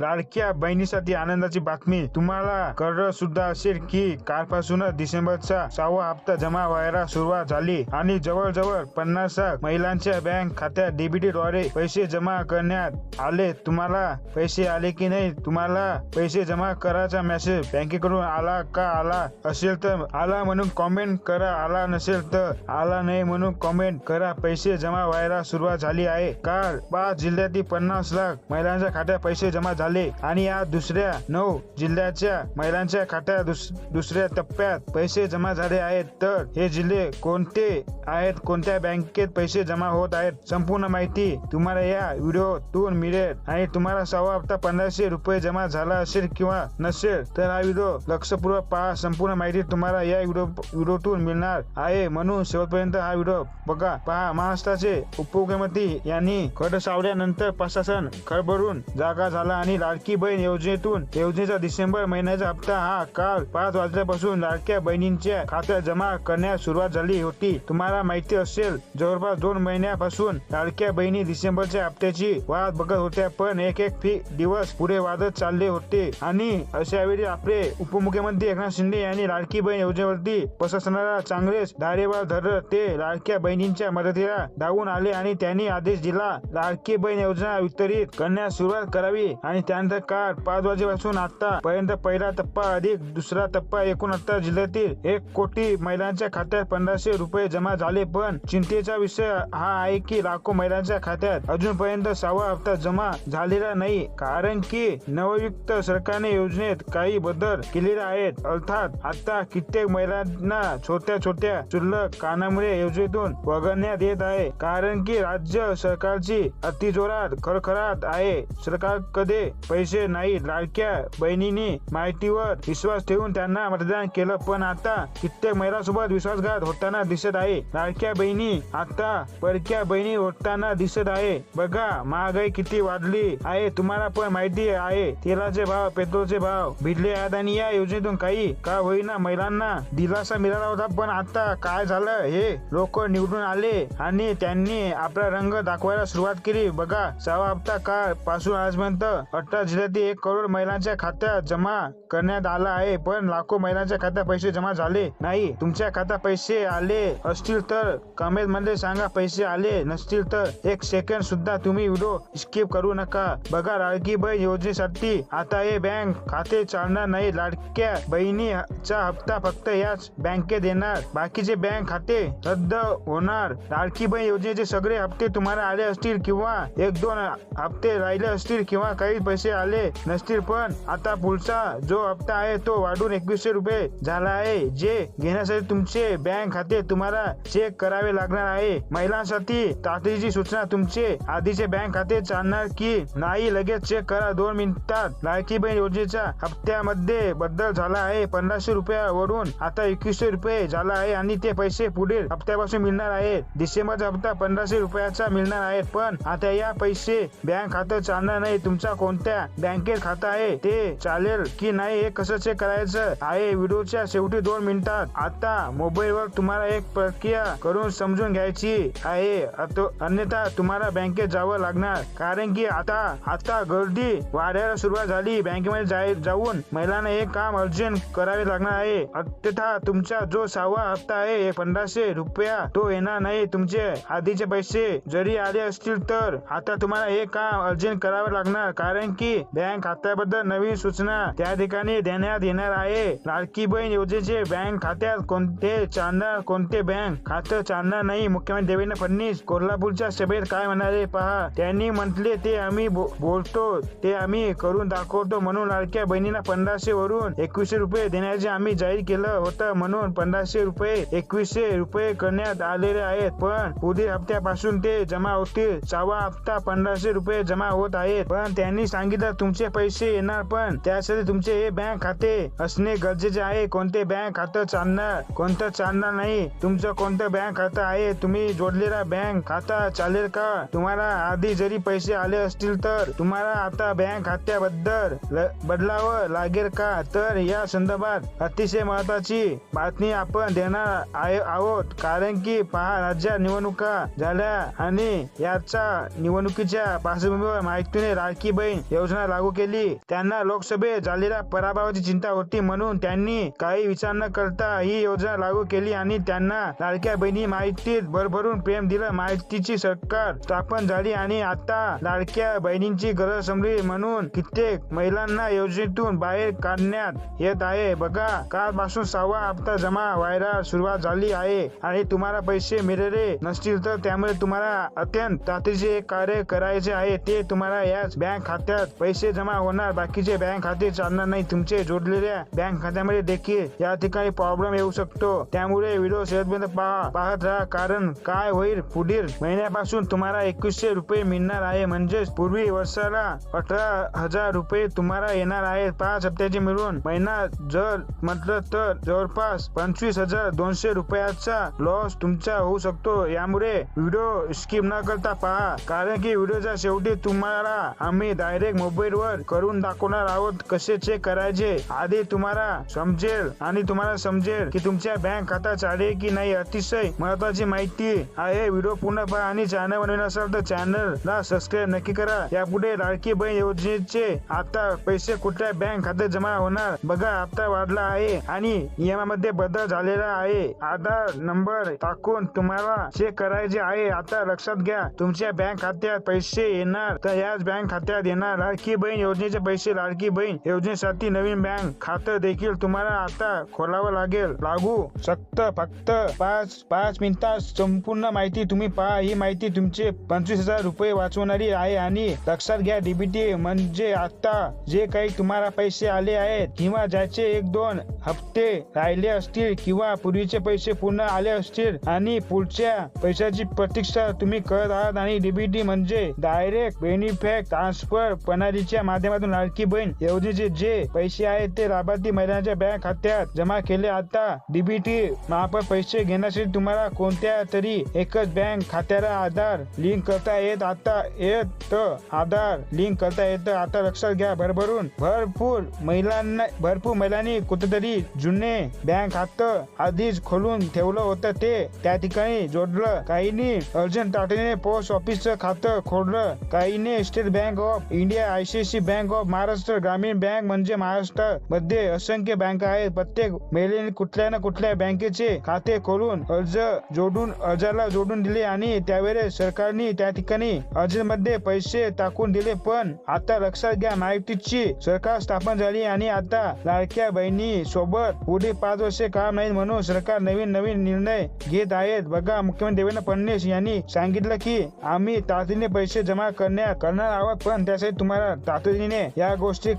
लाडक्या बहिणीसाठी आनंदाची बातमी. तुम्हाला कळलं सुद्धा असेल की कालपासूनच डिसेंबरचा सहावा हप्ता जमा व्हायला सुरुवात झाली आणि जवळजवळ पन्नास लाख महिलांच्या बँक खात्यात डीबीटी द्वारे पैसे जमा करण्यात आले. तुम्हाला पैसे आले की नाही? तुम्हाला पैसे जमा करायचा मेसेज बँकेकडून आला का आला असेल तर आला म्हणून कॉमेंट करा. आला नसेल तर आला नाही म्हणून कॉमेंट करा. पैसे जमा व्हायला सुरुवात झाली आहे. काल पाच जिल्ह्यातील पन्नास लाख महिलांच्या खात्यात पैसे जमा झाले आणि या दुसऱ्या नऊ जिल्ह्याच्या महिलांच्या खात्यात दुस- दुसऱ्या टप्प्यात पैसे जमा झाले आहेत. तर हे जिल्हे कोणते आहेत? कोणत्या बँकेत पैसे जमा होत आहेत? संपूर्ण माहिती तुम्हाला या व्हिडिओतून मिळेल. आणि तुम्हाला सव्वा हप्ता पंधराशे रुपये जमा झाला असेल किंवा नसेल तर हा व्हिडिओ लक्षपूर्वक पहा. संपूर्ण माहिती तुम्हाला या व्हिडिओ व्हिडिओतून मिळणार आहे. म्हणून शेवटपर्यंत हा व्हिडिओ बघा पहा. महाराष्ट्राचे उपमुख्यमंत्री यांनी खडसावल्यानंतर प्रशासन खळबळून जागा झाला आणि लाडकी बहीण योजनेतून योजनेचा डिसेंबर महिन्याचा हप्ता हा काल पाच वाजल्यापासून लाडक्या बहिणींच्या खात्यात जमा करण्यास सुरुवात झाली होती. तुम्हाला माहिती असेल जवळपास दोन महिन्यापासून लाडक्या बहिणी डिसेंबरच्या हप्त्याची वाट बघत होत्या पण एक एक फी दिवस पुढे वादत चालले होते. आणि अशा वेळी आपले उपमुख्यमंत्री एकनाथ शिंदे यांनी लाडकी बहीण योजनेवरती प्रशासनाला चांगलेच धारेवर धरलं. ते लाडक्या बहिणींच्या मदतीला धावून आले आणि त्यांनी आदेश दिला लाडकी बहीण योजना वितरित करण्यास सुरुवात करावी आणि त्यानंतर काल पाच वाजेपासून आता पर्यंत पहिला टप्पा अधिक दुसरा टप्पा एकोणहत्तर जिल्ह्यातील एक कोटी महिलांच्या खात्यात पंधराशे रुपये जमा झाले. पण चिंतेचा विषय हा आहे की लाखो महिलांच्या खात्यात अजूनपर्यंत सहावा हप्ता जमा झालेला नाही. कारण की नवयुक्त सरकारने योजनेत काही बदल केलेले आहेत. अर्थात आता कित्येक महिलांना छोट्या छोट्या चुल्लक कानामुळे योजनेतून वगळण्यात येत आहे. कारण की राज्य सरकारची अतिजोरात खरखरात आहे. सरकारकडे पैसे नाही लाडक्या बहिणीने माहितीवर विश्वास ठेवून त्यांना मतदान केलं. पण आता कित्येक महिलांसोबत विश्वासघात होताना दिसत आहे. लाडक्या बहिणी आता परक्या बहिणी होताना दिसत आहे. बघा महागाई किती वाढली आहे. तुम्हाला पण माहिती आहे. तेलाचे भाव पेट्रोलचे भाव भिडले आहेत. आणि या योजनेतून काही का होईना महिलांना दिलासा मिळाला होता. पण आता काय झालं हे लोक निवडून आले आणि त्यांनी आपला रंग दाखवायला सुरुवात केली. बघा सहा हप्ता काळपासून आजपर्यंत अठरा जिल्ह्यातील एक करोड महिलांच्या खात्यात जमा करण्यात आला आहे पण लाखो महिलांच्या खात्यात पैसे जमा झाले नाही. तुमच्या खात्यात पैसे आले असतील तर कमेंटमध्ये सांगा पैसे आले नसतील तर एक सेकंड सुद्धा तुम्ही व्हिडिओ स्किप करू नका. बघा लाडकी बहीण योजनेसाठी आता हे बँक खाते चालणार नाही. लाडक्या बहिणीचा हप्ता फक्त याच बँकेत येणार बाकीचे बँक खाते रद्द होणार. लाडकी बहीण योजनेचे सगळे हप्ते तुम्हाला आले असतील किंवा एक दोन हप्ते राहिले असतील किंवा काही पैसे आले नसतील पण आता पुढचा जो हप्ता आहे तो वाढून एकवीसशे रुपये झाला आहे. जे घेण्यासाठी तुमचे बँक खाते तुम्हाला चेक करावे लागणार आहे. महिलांसाठी तातडीची सूचना तुमचे आधीचे बँक खाते चालणार की नाही लगेच चेक करा. दोन मिनिटात लाडकी बहीण योजनेच्या हप्त्यामध्ये बदल झाला आहे. पंधराशे रुपयावरून आता एकवीसशे रुपये झाला आहे आणि ते पैसे पुढील हप्त्यापासून मिळणार आहे. डिसेंबरचा हप्ता पंधराशे रुपयाचा मिळणार आहे. पण आता या पैसे बँक खातं चालणार नाही. तुमचा कोणत्या बँकेत खातं आहे ते चालेल की नाही हे कसं चेक करायचं आहे व्हिडिओच्या शेवटी दोन मिनिटात. आता मोबाईलवर तुम्हाला एक प्रक्रिया करून समजून घ्यायची आहे. अन्यथा तुम्हाला बँकेत जावं लागणार. कारण की आता आता गर्दी वाढायला सुरुवात झाली. बँकेमध्ये जाय जाऊन महिलांना हे काम अर्जंट करावे लागणार आहे. अन्यथा तुमचा जो सहावा हप्ता आहे पंधराशे रुपया तो येणार नाही. तुमचे आधीचे पैसे जरी आले असतील तर आता तुम्हाला हे काम अर्जंट करावे लागणार. कारण की बँक खात्याबद्दल नवीन सूचना त्या ठिकाणी देण्यात येणार आहे. लाडकी बहीण योजनेचे बँक खात्यात कोणते चालणार कोणते बँक खातं चालणार नाही? मुख्यमंत्री देवेंद्र फडणवीस कोल्हापूरच्या सभेत काय म्हणाले पहा. त्यांनी म्हटले ते आम्ही बो- बोलतो. ते आम्ही करून दाखवतो म्हणून लाडक्या बहिणीला पंधराशे वरून एकवीसशे रुपये देण्याचे आम्ही जाहीर केलं होतं म्हणून पंधराशे रुपये एकवीसशे रुपये करण्यात आलेले आहेत. पण पुढील हप्त्यापासून ते जमा होतील. सहावा हप्ता पंधराशे रुपये जमा होत आहेत. पण त्यांनी सांगितलं तुमचे पैसे येणार पण त्यासाठी तुमचे हे बँक खाते असणे गरजेचे आहे. कोणते बँक खातं चालणार कोणतं चालणार नाही? तुमचं कोणतं बँक खातं आहे? तुम्ही जोडलेला बँक खाता चालेल का? तुम्हाला आधी जरी पैसे आले असतील तर तुम्हाला आता बँक खात्याबद्दल बदलावं लागेल का? तर या संदर्भात अतिशय महत्वाची बातमी आपण देणार आहोत. कारण की पहा राज्यात निवडणुका झाल्या आणि याचा निवडणुकीच्या पार्श्वभूमीवर माहितीने लाडकी बहीण योजना लागू केली. त्यांना लोकसभेत झालेल्या पराभवाची चिंता होती म्हणून त्यांनी काही विचार न करता ही योजना लागू केली आणि त्यांना लाडक्या बहिणी माहितीत भरभरून प्रेम दिलं. माहितीची सरकार स्थापन झाली आणि आता लाडक्या बहिणींची गरज समजली म्हणून कित्येक महिलांना योजनेतून बाहेर काढण्यात येत आहे. बघा कालपासून सहावा हप्ता जमा व्हायला सुरुवात झाली आहे आणि तुम्हाला पैसे मिळाले नसतील तर त्यामुळे तुम्हाला अत्यंत तातडीचे एक कार्य करायचे आहे. ते तुम्हाला याच बँक खात्यात पैसे जमा होणार बाकीचे बँक खाते चालणार नाही. तुमचे जोडलेल्या बँक खात्यामध्ये देखील या ठिकाणी प्रॉब्लेम येऊ शकतो. त्यामुळे व्हिडिओ शेवटपर्यंत पहा पाहत राहा. कारण काय होईल पुढील महिन्यापासून तुम्हाला एकवीसशे रुपये मिळणार आहे. म्हणजेच पूर्वी वर्षाला अठरा हजार रुपये तुम्हाला येणार आहेत. पाच हप्त्याचे मिळून महिना जर म्हटलं तर जवळपास पंचवीस हजार दोनशे रुपयाचा लॉस तुमचा होऊ शकतो. यामुळे व्हिडिओ स्किप न करता पहा. कारण की व्हिडिओच्या शेवटी तुम्हाला आम्ही डायरेक्ट मोबाईल वर करून दाखवणार आहोत कसे चेक करायचे. आधी तुम्हाला समजेल आणि तुम्हाला समजेल की तुमच्या बँक खाता चालेल की नाही. अतिशय महत्वाची माहिती आहे. व्हिडिओ पूर्ण पहा आणि चॅनल बनवून असाल तर चॅनल ला सबस्क्राईब नक्की करा. यापुढे लाडकी बहीण योजनेचे आता पैसे कुठल्या बँक खात्यात जमा होणार? बघा हप्ता वाढला आहे आणि नियमामध्ये बदल झालेला आहे. आधार नंबर टाकून तुम्हाला चेक करायचे आहे. आता लक्षात घ्या तुमच्या बँक खात्यात पैसे येणार तर याच बँक खात्यात येणार लाडकी बहीण योजनेचे पैसे लाडकी बहीण योजनेसाठी नवीन बँक खातं देखील तुम्हाला आता खोलावं लागेल. लागू सक्त फक्त पाच पाच मिनिटात संपूर्ण माहिती तुम्ही पहा. ही माहिती तुमचे पंचवीस हजार रुपये वाचवणारी आहे आणि लक्षात घ्या डीबीटी म्हणजे आता जे काही तुम्हाला पैसे आले आहेत किंवा ज्याचे एक दोन हप्ते राहिले असतील किंवा पूर्वीचे पैसे पूर्ण आले असतील आणि पुढच्या पैशाची प्रतीक्षा तुम्ही करत आहात आणि डीबीटी म्हणजे डायरेक्ट बेनिफिट ट्रान्सफर प्रणालीच्या माध्यमातून लाडकी बहीण योजनेचे जे पैसे आहेत ते लाभार्थी महिलांच्या बँक खात्यात जमा केले. आता डीबीटी मार्फत पैसे घेण्यासाठी तुम्हाला कोणत्या तरी एकच बँक खात्याला आधार लिंक करता येत? आता येत आधार लिंक करता येतं. आता लक्षात घ्या भरभरून भरपूर महिलांना भरपूर महिलांनी कुठेतरी जुने बँक खातं आधीच खोलून ठेवलं होतं ते. त्या ठिकाणी जोडलं. काहींनी अर्जंट तातडीने पोस्ट ऑफिसचं खातं खोडलं काहीने State Bank of India ICICI bank of Maharashtra ग्रामीण बँक म्हणजे महाराष्ट्रमध्ये असंख्य बँक आहेत. प्रत्येक महिलेने कुठल्या ना कुठल्या बँकेचे खाते खोलून अर्ज जोडून अर्जाला जोडून दिले आणि त्यावेळेस सरकारने त्या ठिकाणी अर्जमध्ये पैसे टाकून दिले. पण आता लक्षात घ्या माहितीची सरकार स्थापन झाली आणि आता लाडक्या बहिणी सोबत पुढे पाच वर्षे काम नाही म्हणून सरकार नवीन नवीन निर्णय घेत आहेत. बघा मुख्यमंत्री देवेंद्र फडणवीस यांनी सांगितलं की आम्ही तातडीने पैसे जमा करण्यात करणार आहोत पण त्यासाठी तुम्हाला तातडीने या गोष्टी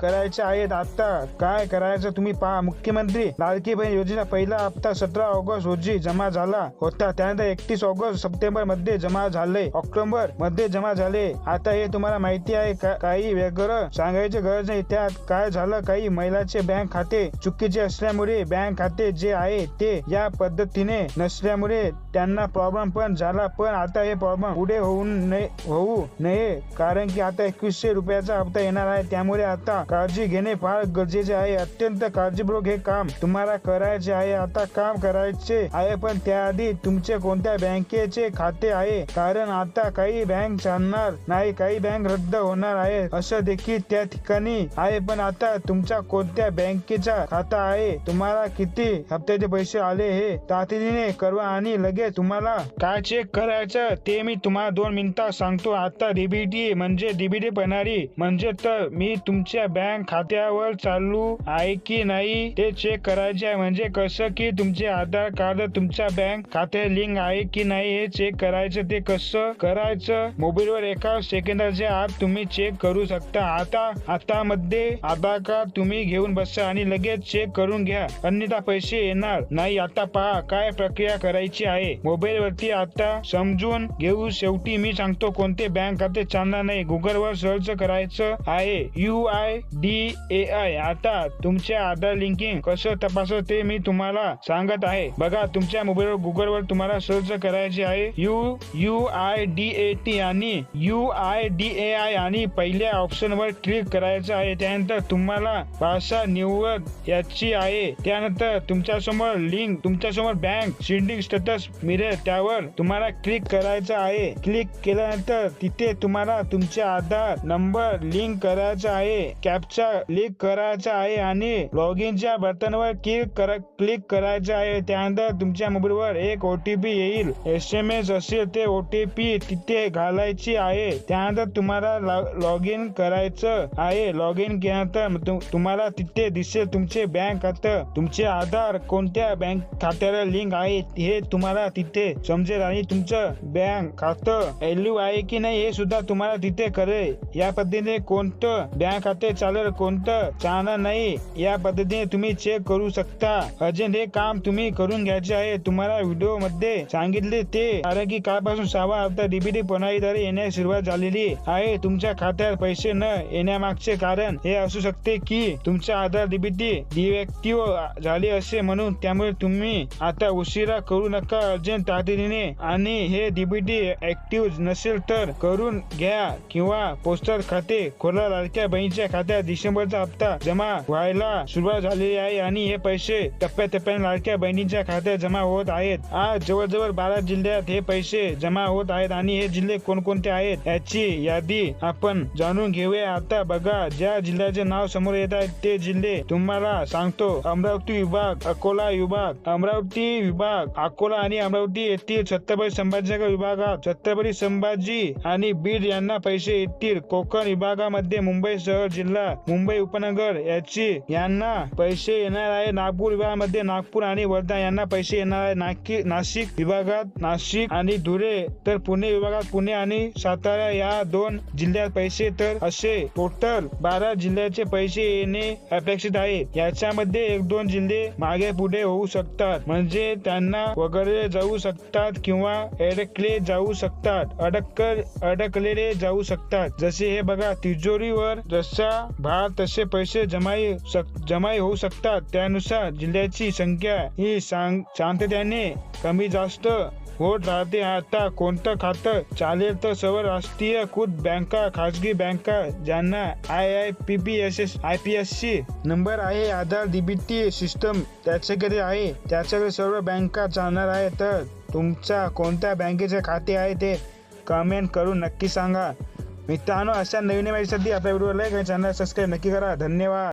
करायच्या आहेत. आता काय करायचं तुम्ही पहा. मुख्यमंत्री लाडकी बहीण योजना पहिला हप्ता सतरा ऑगस्ट रोजी जमा झाला होता. त्यानंतर एकतीस ऑगस्ट सप्टेंबरमध्ये जमा झाले. ऑक्टोबरमध्ये जमा झाले. आता हे तुम्हाला माहिती आहे. का- काही वेगळं सांगायची गरज नाही. त्यात काय झालं? काही महिलांचे बँक खाते चुकीचे असल्यामुळे बँक खाते जे आहे ते या पद्धतीने नसल्यामुळे त्यांना प्रॉब्लेम पण झाला. पण आता हे प्रॉब्लेम पुढे होऊ नये होऊ नये. कारण की आता एकवीसशे रुपयाचा हप्ता येणार आहे. त्यामुळे आता काळजी घेणे फार गरजेचे आहे. अत्यंत काळजीपूर्वक हे काम तुम्हाला करायचे आहे. आता काम करायचे आहे पण त्याआधी तुमचे कोणत्या बँकेचे खाते आहे? कारण आता काही बँक चालणार नाही काही बँक रद्द होणार आहे. असं देखील त्या ठिकाणी आहे. पण आता तुमच्या कोणत्या बँकेचा खाता आहे. तुम्हाला किती हप्त्याचे पैसे आले हे तातडीने करवा आणि लगेच तुम्हाला काय चेक करायचं ते मी तुम्हाला दोन मिनिटात सांगतो. आता डीबीटी म्हणजे डीबीटी प्रणाली म्हणजे तर मी तुमच्या बँक खात्यावर चालू आहे की नाही ते चेक करायचे आहे. म्हणजे कसं की तुमचे आधार कार्ड तुमच्या बँक खाते लिंक आहे की नाही हे चेक करायचं. ते कसं करायचं? मोबाईलवर एका सेकंदाच्या आत तुम्ही चेक करू शकता. आता आता मध्ये आधार कार्ड तुम्ही घेऊन बसा आणि लगेच चेक करून घ्या. अन्यथा पैसे येणार नाही. आता पहा काय प्रक्रिया करायची आहे? मोबाईल वरती आता समजून घेऊ. शेवटी मी सांगतो कोणते बँक खाते चालणार नाही. गुगल वर सर्च करायचं आहे. U I D A I आता तुमच्या आधार लिंकिंग कसं तपासत ते मी तुम्हाला सांगत आहे. बघा तुमच्या मोबाईलवर गुगल वर तुम्हाला सर्च करायचे आहे. U U I D A T आणि U I D A I आणि पहिल्या ऑप्शन वर क्लिक करायचं आहे. त्यानंतर तुम्हाला भाषा निवड याची आहे. त्यानंतर तुमच्यासमोर लिंक तुमच्यासमोर बँक सिंडिंग स्टेटस मिळेल त्यावर तुम्हाला क्लिक करायचं आहे. क्लिक केल्यानंतर तिथे तुम्हाला तुमचे आधार नंबर लिंक करायचा आहे. कॅपचा लिंक करायचा आहे आणि लॉग इनच्या बटनवर क्लिक कर क्लिक करायचं आहे. त्यानंतर तुमच्या मोबाईलवर एक ओटीपी येईल. एस एम एस असेल ते ओटीपी तिथे घालायची आहे. त्यानंतर तुम्हाला लॉग इन करायचं आहे. लॉग इन केल्यानंतर तुम्हाला तिथे दिसेल तुमचे बँक खातं तुमचे आधार कोणत्या बँक खात्याला लिंक आहे हे तुम्हाला तिथे समजेल आणि तुमचं बँक खातं व्हॅल्यू आहे की नाही हे सुद्धा तुम्हाला तिथे कळेल. या पद्धतीने कोणतं बँक खाते चालेल कोणतं चालणार नाही या पद्धतीने तुम्ही चेक करू शकता. अजून हे काम तुम्ही करून घ्यायचे आहे. तुम्हाला व्हिडिओमध्ये सांगितले ते. कारण की कालपासून सहावा हप्ता डीबीटी प्रणालीद्वारे येण्यास सुरुवात झालेली आहे. तुमच्या खात्यात पैसे न येण्यामागचे कारण हे असू शकते की तुमचा आधार डीबीटी डिएक्टिव्ह झाले असे म्हणून त्यामुळे तुम्ही आता उशिरा करू नका अर्जंट तातडीने. आणि हे डीबीटी ऍक्टिव्ह नसेल तर करून घ्या किंवा पोस्टल खाते खोला. लाडक्या बहिणीच्या खात्यात डिसेंबरचा हप्ता जमा व्हायला सुरुवात झालेली आहे आणि हे पैसे टप्प्याटप्प्याने लाडक्या बहिणीच्या खात्यात जमा होत आहेत. आज जवळजवळ बारा जिल्ह्यात हे पैसे जमा होत आहेत आणि हे जिल्हे कोणकोणते आहेत याची यादी आपण जाणून घेऊया. आता बघा ज्या जिल्ह्याचे नाव समोर येत आहेत ते जिल्हे तुम्हाला सांगतो. अमरावती विभाग अकोला विभाग अमरावती विभाग अकोला आणि अमरावती येथील छत्रपती संभाजीनगर विभागात. छत्रपती संभाजी आणि बीड यांना पैसे येतील. कोकण विभागामध्ये मुंबई शहर जिल्हा मुंबई उपनगर याची यांना पैसे येणार आहे. नागपूर विभागामध्ये नागपूर आणि वर्धा यांना पैसे येणार आहे. नाकी नाशिक विभागात नाशिक आणि धुळे तर पुणे विभागात पुणे आणि सातारा या दोन जिल्ह्यात पैसे तर असे. टोटल बारा जिल्ह्याचे पैसे येणे अपेक्षित आहे. याच्यामध्ये एक दोन जिल्हे मागे पुढे होऊ शकतात. म्हणजे त्यांना वगैरे जाऊ शकतात किंवा अडकले जाऊ शकतात. अडक अडकलेले जाऊ शकतात. जसे हे बघा तिजोरीवर जसा भार तसे पैसे जमाई सक जमाई होऊ शकतात. त्यानुसार जिल्ह्याची संख्या ही सांग शांततेने कमी जास्त हो राहते आता कोणतं खातं चालेल तर सर्व राष्ट्रीयकृत बँका खाजगी बँका ज्यांना I I P P S S I P S C number आहे आधार डीबीटी सिस्टम त्याच्याकडे आहे त्याच्याकडे सर्व बँका चालणार आहे तर तुमच्या कोणत्या बँकेचे खाते आहे ते कमेंट करून नक्की सांगा. मित्रांनो अशा नवीन माहितीसाठी आपल्या व्हिडिओ लाईक आणि चॅनल सबस्क्राईब नक्की करा. धन्यवाद.